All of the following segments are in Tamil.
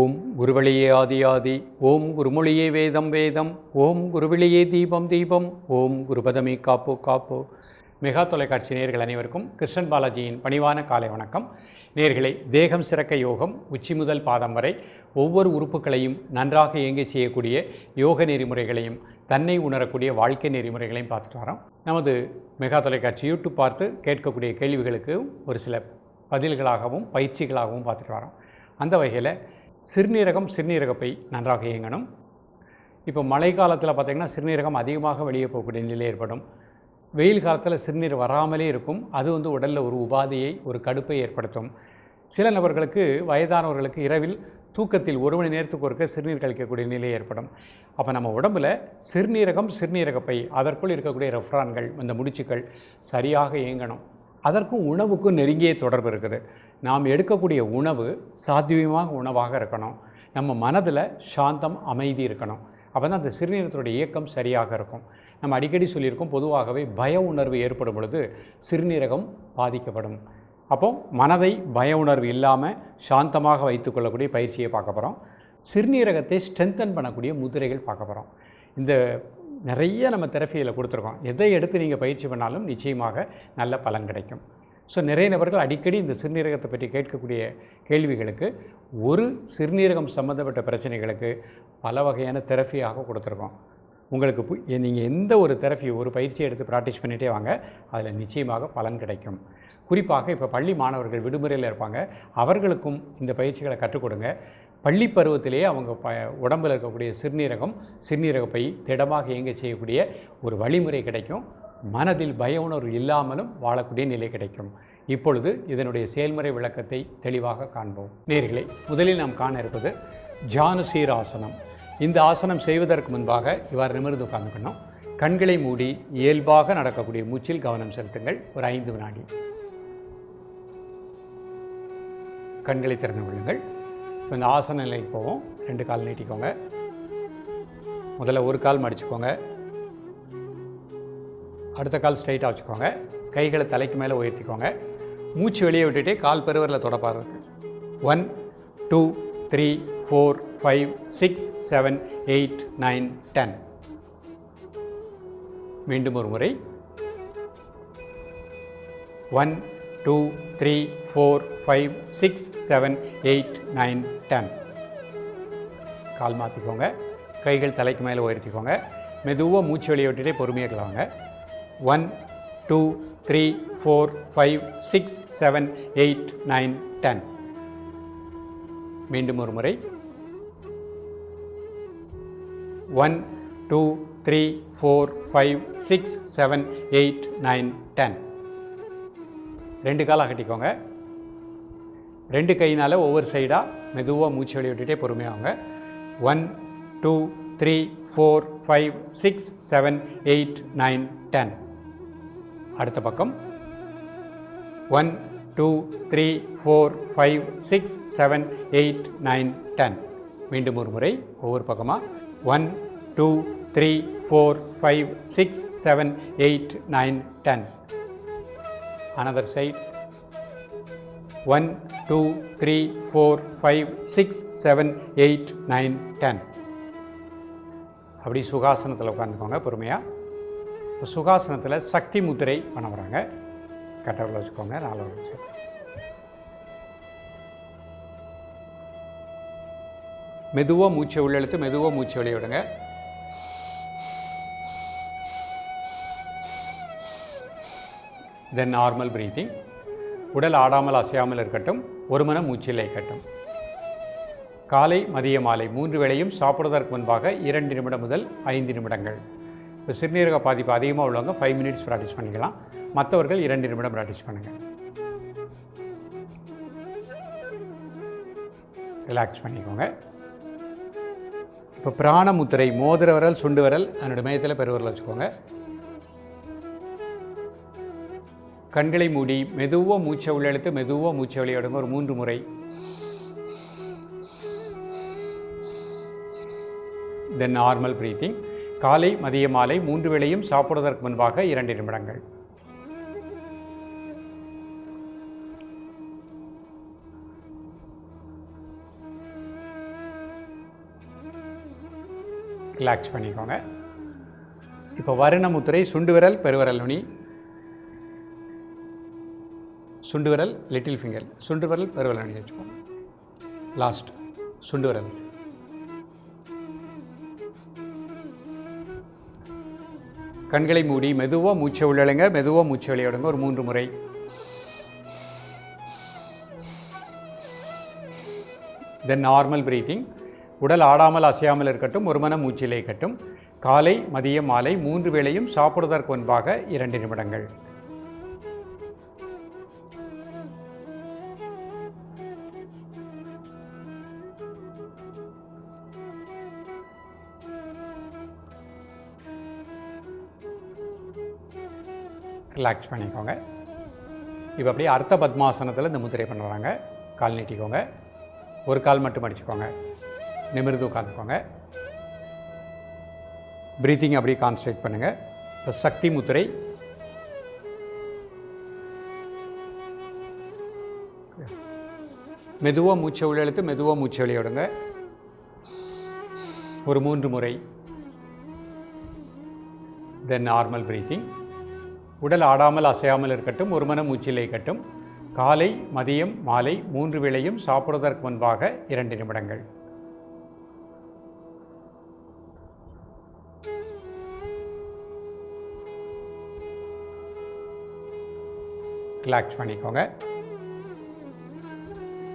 ஓம் குருவழியே ஆதி ஆதி ஓம் குருமொழியே வேதம் வேதம் ஓம் குருவிழியே தீபம் தீபம் ஓம் குருபதமே காப்போ காப்போ. மெகா தொலைக்காட்சி நேர்கள் அனைவருக்கும் கிருஷ்ணன் பாலாஜியின் பணிவான காலை வணக்கம். நேர்களை தேகம் சிறக்க யோகம் உச்சி முதல் பாதம் வரை ஒவ்வொரு உறுப்புகளையும் நன்றாக இயங்கச் செய்யக்கூடிய யோக நெறிமுறைகளையும் தன்னை உணரக்கூடிய வாழ்க்கை நெறிமுறைகளையும் பார்த்துட்டு வரோம். நமது மெகா தொலைக்காட்சி யூடியூப் பார்த்து கேட்கக்கூடிய கேள்விகளுக்கு ஒரு சில பதில்களாகவும் பயிற்சிகளாகவும் பார்த்துட்டு வரோம். அந்த வகையில் சிறுநீரகம் சிறுநீரகப்பை நன்றாக இயங்கணும். இப்போ மழை காலத்தில் பார்த்திங்கன்னா சிறுநீரகம் அதிகமாக வெளியே போகக்கூடிய நிலை ஏற்படும். வெயில் காலத்தில் சிறுநீர் வராமலே இருக்கும். அது வந்து உடலில் ஒரு உபாதையை ஒரு கடுப்பை ஏற்படுத்தும். சில நபர்களுக்கு வயதானவர்களுக்கு இரவில் தூக்கத்தில் ஒரு மணி நேரத்துக்கு ஒருக்க சிறுநீர் கழிக்கக்கூடிய நிலை ஏற்படும். அப்போ நம்ம உடம்புல சிறுநீரகம் சிறுநீரகப்பை அதற்குள் இருக்கக்கூடிய ரெஃப்ரான்கள் இந்த முடிச்சுக்கள் சரியாக இயங்கணும். அதற்கும் உணவுக்கும் நெருங்கிய தொடர்பு இருக்குது. நாம் எடுக்கக்கூடிய உணவு சாத்தியமான உணவாக இருக்கணும். நம்ம மனதில் சாந்தம் அமைதி இருக்கணும். அப்போ தான் அந்த சிறுநீரகத்தினுடைய இயக்கம் சரியாக இருக்கும். நம்ம அடிக்கடி சொல்லியிருக்கோம் பொதுவாகவே பய உணர்வு ஏற்படும் பொழுது சிறுநீரகம் பாதிக்கப்படும். அப்போ மனதை பய உணர்வு இல்லாமல் சாந்தமாக வைத்துக்கொள்ளக்கூடிய பயிற்சியை பார்க்க போகிறோம் சிறுநீரகத்தை ஸ்ட்ரென்தன் பண்ணக்கூடிய முதிரைகள் பார்க்க போகிறோம் இந்த நிறைய நம்ம தெரப்பியில் கொடுத்துருக்கோம். எதை எடுத்து நீங்கள் பயிற்சி பண்ணாலும் நிச்சயமாக நல்ல பலன் கிடைக்கும். ஸோ நிறைய நபர்கள் அடிக்கடி இந்த சிறுநீரகத்தை பற்றி கேட்கக்கூடிய கேள்விகளுக்கு ஒரு சிறுநீரகம் சம்மந்தப்பட்ட பிரச்சனைகளுக்கு பல வகையான தெரப்பியாக கொடுத்துருக்கோம். உங்களுக்கு நீங்கள் எந்த ஒரு தெரப்பி ஒரு பயிற்சி எடுத்து ப்ராக்டிஸ் பண்ணிகிட்டே வாங்க அதில் நிச்சயமாக பலன் கிடைக்கும். குறிப்பாக இப்போ பள்ளி மாணவர்கள் விடுமுறையில் இருப்பாங்க அவர்களுக்கும் இந்த பயிற்சிகளை கற்றுக் கொடுங்க. பள்ளி பருவத்திலேயே அவங்க ப உடம்பில் இருக்கக்கூடிய சிறுநீரகம் சிறுநீரகப்பை திடமாக இயங்க செய்யக்கூடிய ஒரு வழிமுறை கிடைக்கும். மனதில் பய உணர்வு இல்லாமலும் வாழக்கூடிய நிலை கிடைக்கும். இப்பொழுது இதனுடைய செயல்முறை விளக்கத்தை தெளிவாக காண்போம். நேர்களை முதலில் நாம் காண இருப்பது ஜானுசீர் ஆசனம் இந்த ஆசனம் செய்வதற்கு முன்பாக இவ்வாறு நிமிர்ந்து உட்கார்ந்துக்கணும். கண்களை மூடி இயல்பாக நடக்கக்கூடிய மூச்சில் கவனம் செலுத்துங்கள். ஒரு ஐந்து வினாடி. கண்களை திறந்து கொள்ளுங்கள். இப்போ இந்த ஆசன நிலைக்கு போவோம். ரெண்டு கால் நீட்டிக்கோங்க. முதல்ல ஒரு கால் மடிச்சுக்கோங்க. அடுத்த கால் ஸ்ட்ரைட்டாக வச்சுக்கோங்க. கைகளை தலைக்கு மேலே உயர்த்திக்கோங்க. மூச்சு வெளியே விட்டுட்டு கால் பெருவரில் தொடப்பாருக்கு one two three four five six seven eight nine ten மீண்டும் ஒரு முறை. One two three four five six seven eight nine ten கால் மாற்றிக்கோங்க கைகள் தலைக்கு மேலே உயர்த்திக்கோங்க. மெதுவாக மூச்சு வெளியே விட்டுட்டே பொறுமையாக கிளவாங்க one two three four five six seven eight nine ten. மீண்டும் ஒரு முறை. One two three four five six seven eight nine ten. ரெண்டு காலாக கட்டிக்கோங்க. ரெண்டு கையினால் ஒவ்வொரு சைடாக மெதுவாக மூச்சு வெளியே விட்டுட்டே பொறுமையாகுங்க. One two three four five six seven eight nine ten. அடுத்த பக்கம். One two three four five six seven eight nine ten மீண்டும் ஒரு முறை ஒவ்வொரு பக்கமாக one two three four five six seven eight nine ten another side one two three four five six seven eight nine ten அப்படி சுகாசனத்தில் உட்காந்துக்கோங்க பொறுமையாக இப்போ சுகாசனத்தில் சக்தி முத்திரை பண்ண வராங்க கட்டவரில் வச்சுக்கோங்க நாலு வச்சு மெதுவாக மூச்சை உள்ளெழுத்து மெதுவாக மூச்சை வெளியே விடுங்க. தென் நார்மல் ப்ரீத்திங் உடல் ஆடாமல் அசையாமல் இருக்கட்டும் ஒரு மன மூச்சில் இருக்கட்டும். காலை மதிய மாலை மூன்று வேளையும் சாப்பிடுவதற்கு முன்பாக இரண்டு நிமிடம் முதல் ஐந்து நிமிடங்கள். இப்போ சிறுநீரக பாதிப்பு அதிகமாக உள்ளவங்க ஃபைவ் மினிட்ஸ் ப்ராக்டிஸ் பண்ணிக்கலாம். மற்றவர்கள் இரண்டு நிமிடம் ப்ராக்டிஸ் பண்ணுங்கள் ரிலாக்ஸ் பண்ணிக்கோங்க. இப்போ பிராணமுத்திரை மோதிர விரல் சுண்டு விரல் அதனுடைய மையத்தில் பெருவரில் வச்சுக்கோங்க. கண்களை மூடி மெதுவாக மூச்சை உள்ளெழுத்து மெதுவாக மூச்சை வெளியிடுங்க ஒரு மூன்று முறை. தென் நார்மல் ப்ரீத்திங் காலை மதிய மாலை மூன்று வேளையும் சாப்பிடுவதற்கு முன்பாக இரண்டு நிமிடங்கள். ரிலாக்ஸ் பண்ணிக்கோங்க. இப்போ வருணமுத்திரை சுண்டு விரல் பெருவரல் நுனி. சுண்டு விரல் லிட்டில் ஃபிங்கர். சுண்டு விரல் பெருவரல் நுனி வச்சுக்கோங்க. லாஸ்ட் சுண்டு விரல். கண்களை மூடி மெதுவாக மூச்சை உள்ளழுங்க மெதுவாக மூச்சை வெளியிடுங்க. ஒரு மூன்று முறை. தென் நார்மல் பிரீத்திங் உடல் ஆடாமல் அசையாமல் இருக்கட்டும் ஒரு மன மூச்சிலே இருக்கட்டும். காலை மதியம் மாலை மூன்று வேளையும் சாப்பிடுவதற்கு முன்பாக இரண்டு நிமிடங்கள். ரிலாக்ஸ் பண்ணிக்கோங்க. இப்போ அப்படியே அர்த்த பத்மாசனத்தில் இந்த முத்திரை பண்ணுறாங்க. கால் நீட்டிக்கோங்க. ஒரு கால் மட்டும் அடிச்சுக்கோங்க. நிமிர்ந்து உட்காந்துக்கோங்க. ப்ரீத்திங் அப்படியே கான்சன்ட்ரேட் பண்ணுங்கள் இப்போ சக்தி முத்திரை. மெதுவாக மூச்சை உள்ளெழுத்து மெதுவாக மூச்சை வெளியிடுங்க ஒரு மூன்று முறை. தென் நார்மல் ப்ரீத்திங் உடல் ஆடாமல் அசையாமல் இருக்கட்டும் ஒரு மன மூச்சிலே இருக்கட்டும் காலை மதியம் மாலை மூன்று வேளையும் சாப்பிடுவதற்கு முன்பாக இரண்டு நிமிடங்கள். ரிலாக்ஸ் பண்ணிக்கோங்க.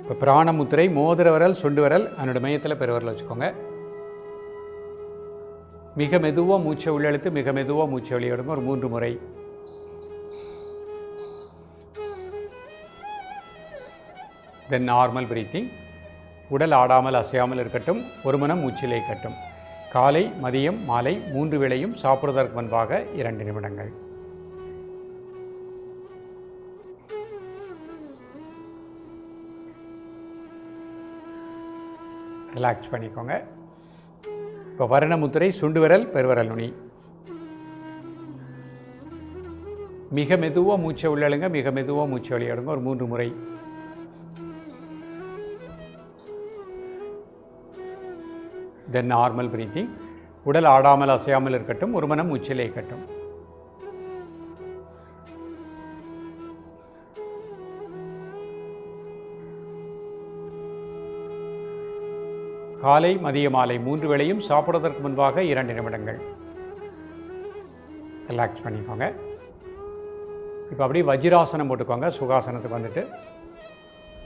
இப்போ பிராணமுத்திரை மோதிர விரல் சுண்டு விரல் அதனோட மையத்தில் பெருவரல் வச்சுக்கோங்க. மிக மெதுவாக மூச்சை உள்ளெழுத்து மிக மெதுவாக மூச்சை வெளியிடுங்க. ஒரு மூன்று முறை. தென் நார்மல் பிரீத்திங் உடல் ஆடாமல் அசையாமல் இருக்கட்டும் ஒரு மனம் மூச்சிலே கட்டும் காலை மதியம் மாலை மூன்று வேளையும் சாப்பிடுவதற்கு முன்பாக இரண்டு நிமிடங்கள். ரிலாக்ஸ் பண்ணிக்கோங்க. இப்போ வருணமுத்திரை சுண்டு விரல் பெருவரல் நுனி. மிக மெதுவாக மூச்சை உள்ளழுங்க மிக மெதுவாக மூச்சை வெளியிடுங்க ஒரு மூன்று முறை. தென் நார்மல் பிரீத்திங் உடல் ஆடாமல் அசையாமல் இருக்கட்டும் ஒரு மனம் உச்சிலே இருக்கட்டும். காலை மதிய மாலை மூன்று வேளையும் சாப்பிடுவதற்கு முன்பாக இரண்டு நிமிடங்கள். ரிலாக்ஸ் பண்ணிக்கோங்க. இப்போ அப்படியே வஜ்ராசனம் போட்டுக்கோங்க. சுகாசனத்துக்கு வந்துட்டு.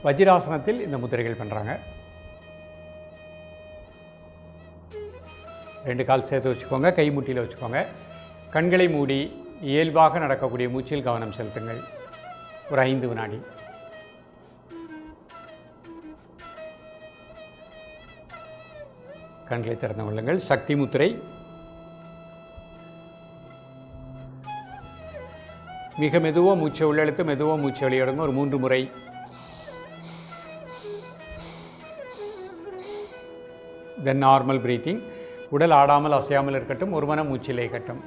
வஜ்ராசனத்தில் இந்த முத்திரைகள் பண்ணுறாங்க ரெண்டு கால் சேர்த்து வச்சுக்கோங்க கை முட்டியில் வச்சுக்கோங்க. கண்களை மூடி இயல்பாக நடக்கக்கூடிய மூச்சில் கவனம் செலுத்துங்கள். ஒரு ஐந்து வினாடி. கண்களை திறந்து கொள்ளுங்கள். சக்தி முத்திரை. மிக மெதுவாக மூச்சை உள்ளெழுத்து மெதுவாக மூச்சை வெளியிடுங்க. ஒரு மூன்று முறை. தென் நார்மல் பிரீத்திங் உடல் ஆடாமல் அசையாமல் இருக்கட்டும் ஒரு மனம் மூச்சிலே கட்டும்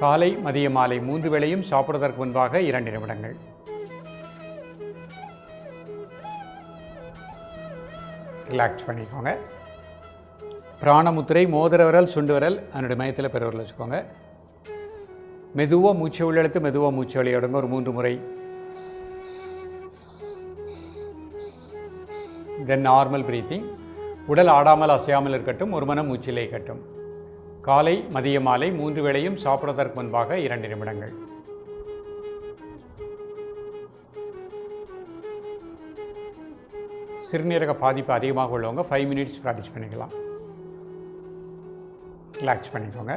காலை மதிய மாலை மூன்று வேளையும் சாப்பிடுவதற்கு முன்பாக இரண்டு நிமிடங்கள். ரிலாக்ஸ் பண்ணிக்கோங்க. பிராணமுத்திரை மோதிர விரல் சுண்டு விரல் அதனுடைய மையத்தில் பெருவரில் வச்சுக்கோங்க. மெதுவாக மூச்சை உள்ளெழுத்து மெதுவாக மூச்சு வெளியிடுங்க. ஒரு மூன்று முறை. தென் நார்மல் பிரீத்திங் உடல் ஆடாமல் அசையாமல் இருக்கட்டும் ஒரு மனம் மூச்சிலே கட்டும் காலை மதிய மாலை மூன்று வேளையும் சாப்பிடுவதற்கு முன்பாக இரண்டு நிமிடங்கள். சிறுநீரக பாதிப்பு அதிகமாக உள்ளவங்க ஃபைவ் மினிட்ஸ் ப்ராக்டிஸ் பண்ணிக்கலாம். ரிலாக்ஸ் பண்ணிக்கோங்க.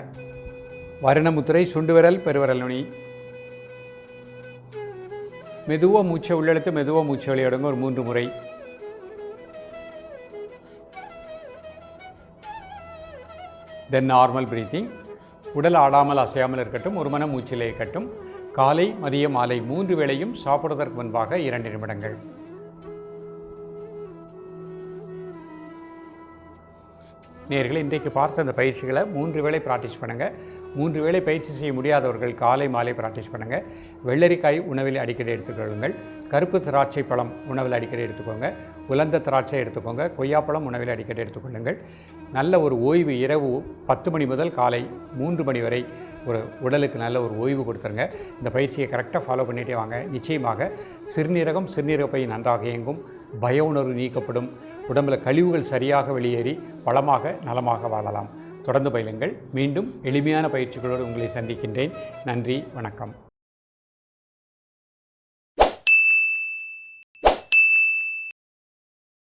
வருணமுத்திரை சுண்டு விரல் பெருவிரல் நுனி. மெதுவாக மூச்சை உள்ளெழுத்து மெதுவாக மூச்சை வெளியிடுங்க ஒரு மூன்று முறை. தென் நார்மல் பிரீத்திங் உடல் ஆடாமல் அசையாமல் இருக்கட்டும் ஒரு மன மூச்சிலே இருக்கட்டும். காலை மதிய மாலை மூன்று வேளையும் சாப்பிடுவதற்கு முன்பாக இரண்டு நிமிடங்கள். நேர்களை இன்றைக்கு பார்த்த அந்த பயிற்சிகளை மூன்று வேளை ப்ராக்டிஸ் பண்ணுங்கள் மூன்று வேளை பயிற்சி செய்ய முடியாதவர்கள் காலை மாலை ப்ராக்டிஸ் பண்ணுங்கள் வெள்ளரிக்காய் உணவில் அடிக்கடி எடுத்துக்கொள்ளுங்கள். கருப்பு திராட்சை பழம் உணவில் அடிக்கடி எடுத்துக்கோங்க. உலர்ந்த திராட்சை எடுத்துக்கோங்க. கொய்யாப்பழம் உணவில் அடிக்கடி எடுத்துக்கொள்ளுங்கள். நல்ல ஒரு ஓய்வு இரவு பத்து மணி முதல் காலை மூன்று மணி வரை ஒரு உடலுக்கு நல்ல ஒரு ஓய்வு கொடுத்துருங்க. இந்த பயிற்சியை கரெக்டாக ஃபாலோ பண்ணிகிட்டே வாங்க. நிச்சயமாக சிறுநீரகம் சிறுநீரக பை நன்றாக இயங்கும். பய உணர்வு நீக்கப்படும். உடம்பில் கழிவுகள் சரியாக வெளியேறி வளமாக நலமாக வாழலாம். தொடர்ந்து பயிலுங்கள். மீண்டும் எளிமையான பயிற்சிகளோடு உங்களை சந்திக்கின்றேன். நன்றி வணக்கம்.